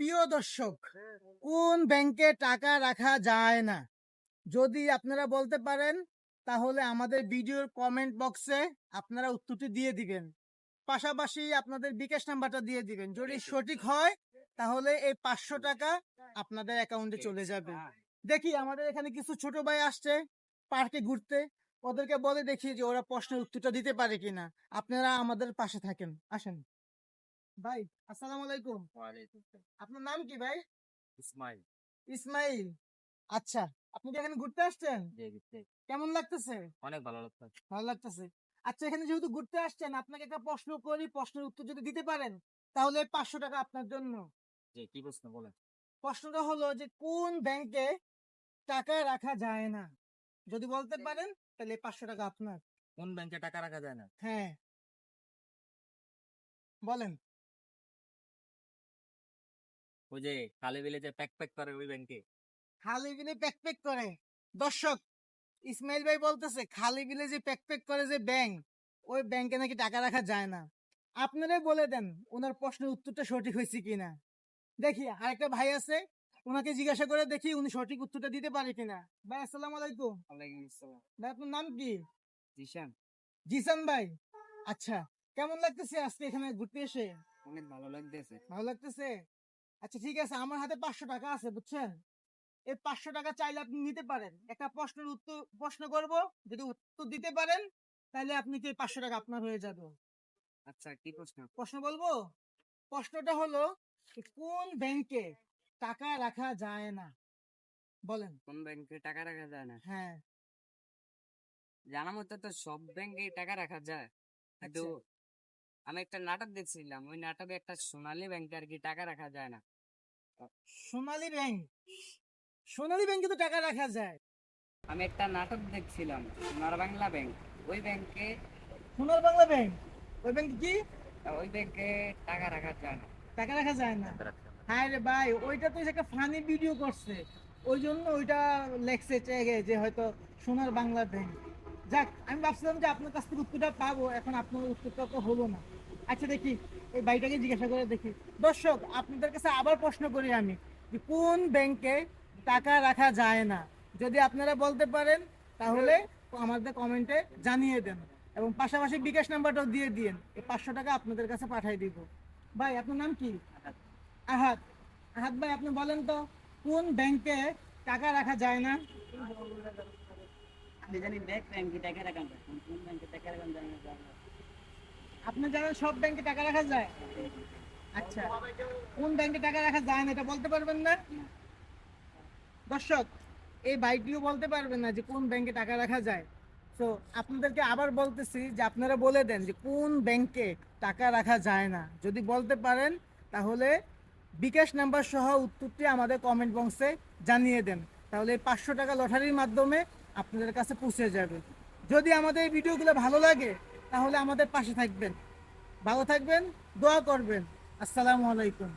প্রিয় দর্শক কোন ব্যাংকে টাকা রাখা যায় না? যদি আপনারা বলতে পারেন তাহলে আমাদের ভিডিওর কমেন্ট বক্সে আপনারা উত্তরটি দিয়ে দিবেন। পাশাপাশি আপনাদের বিকাশ নাম্বারটা দিয়ে দিবেন। যদি সঠিক হয় তাহলে এই পাঁচশো টাকা আপনাদের অ্যাকাউন্টে চলে যাবে। দেখি আমাদের এখানে কিছু ছোট ভাই আসছে পার্কে ঘুরতে। ওদেরকে বলে দেখি যে ওরা প্রশ্নের উত্তরটা দিতে পারে কিনা। আপনারা আমাদের পাশে থাকেন। আসেন। ভাই আসসালামু আলাইকুম। আপনার নাম কি ভাই? ইসমাইল। ইসমাইল। আচ্ছা আপনি এখানে ঘুরতে আসছেন? কেমন লাগতেছে? অনেক ভালো লাগতো ভালো লাগতেছে। আচ্ছা এখানে যেহেতু ঘুরতে আসছেন আপনাকে একটা প্রশ্ন করি প্রশ্নের উত্তর যদি দিতে পারেন তাহলে পাঁচশো টাকা আপনার জন্য। কি প্রশ্ন? বলেন। প্রশ্নটা হলো যে কোন ব্যাংকে টাকা রাখা যায় না? যদি বলতে পারেন তাহলে পাঁচশো টাকা আপনার। কোন ব্যাংকে টাকা রাখা যায় না? হ্যাঁ। বলেন। ওই যে কালে বিলে যে প্যাক প্যাক করে ওই ব্যাংকে। খালি বিলে প্যাক প্যাক করে। দর্শক ইসমাইল ভাই বলতেছে খালি বিলে যে প্যাক প্যাক করে যে ব্যাংক ওই ব্যাংকে নাকি টাকা রাখা যায় না। আপনারাই বলে দেন ওনার প্রশ্নের উত্তরটা সঠিক হয়েছে কিনা। দেখি আরেকটা ভাই আছে ওনাকে জিজ্ঞাসা করে দেখি উনি সঠিক উত্তরটা দিতে পারে কিনা। ভাই আসসালামু আলাইকুম। ওয়ালাইকুম আসসালাম। ভাই আপনার নাম কি? জিশান। জিসান ভাই আচ্ছা কেমন লাগতেছে আজকে এখানে ঘুরতে এসে? অনেক ভালো লাগতেছে। ভালো লাগতেছে? আচ্ছা ঠিক আছে আমার হাতে পাঁচশো টাকা আছে বুঝছেন? এই পাঁচশো টাকা চাইলে আপনি নিতে পারেন। একটা প্রশ্নের উত্তর প্রশ্ন করব যদি উত্তর দিতে পারেন তাহলে আপনি কি পাঁচশো টাকা আপনার হয়ে যাবে। আচ্ছা কি প্রশ্ন? প্রশ্ন বলব? প্রশ্নটা হলো কোন ব্যাংকে টাকা রাখা যায় না? বলেন। কোন ব্যাংকে টাকা রাখা যায় না? হ্যাঁ। জানা মতো তো সব ব্যাংকে টাকা রাখা যায়। কিন্তু আচ্ছা। আমি একটা নাটক দেখছিলাম। ওই নাটকে একটা সোনালী ব্যাংকে আর কি টাকা রাখা যায় না। সোনালী ব্যাংক? সোনালী ব্যাংকে তো টাকা রাখা যায়। আমি একটা নাটক দেখছিলাম সোনার বাংলা ব্যাংক। ওই ব্যাংকে সোনার বাংলা ব্যাংক? ওই ব্যাংকে কি? ওই ব্যাংকে টাকা রাখা যায় না। টাকা রাখা যায় না? হ্যাঁ রে ভাই ওইটা তো একটা ফানি ভিডিও করছে। ওই জন্য ওইটা লেখছে চেগে যে হয়তো সোনার বাংলা ব্যাংক। যাক আমি ভাবছিলাম যে আপনার কাছ থেকে উত্তরটা পাবো এখন আপনার উত্তরটা তো হলো না। আচ্ছা দেখি। এই বাড়িটাকে জিজ্ঞাসা করে দেখি। দর্শক আপনাদের কাছে আবার প্রশ্ন করি আমি যে কোন ব্যাংকে টাকা রাখা যায় না? যদি আপনারা বলতে পারেন তাহলে আমাদের কমেন্টে জানিয়ে দেন এবং পাশাপাশি বিকাশ নাম্বারটাও দিয়ে দিন এই পাঁচশো টাকা আপনাদের কাছে পাঠিয়ে দিব। ভাই আপনার নাম কি? আহাত আহাত ভাই আপনি বলেন তো কোন ব্যাংকে টাকা রাখা যায় না? আমি জানি ব্যাংক ব্যাংকে টাকা রাখা যায় কোন ব্যাংকে টাকা রাখা যায় না। আপনি জানেন সব ব্যাংকে টাকা রাখা যায়? আচ্ছা কোন ব্যাংকে টাকা রাখা যায় না এটা বলতে পারবেন না? দর্শক, এই বাইকটিও বলতে পারবেন না যে কোন ব্যাংকে টাকা রাখা যায়। তো আপনাদেরকে আবার বলতেছি যে আপনারা বলে দেন যে কোন ব্যাংকে টাকা রাখা যায় না। যদি বলতে পারেন, তাহলে বিকাশ নাম্বার সহ উত্তরটি আমাদের কমেন্ট বক্সে জানিয়ে দেন। তাহলে এই পাঁচশো টাকা লটারির মাধ্যমে আপনাদের কাছে পৌঁছে যাবে। যদি আমাদের এই ভিডিওগুলো ভালো লাগে তাহলে আমাদের পাশে থাকবেন। ভালো থাকবেন দোয়া করবেন। আসসালামু আলাইকুম।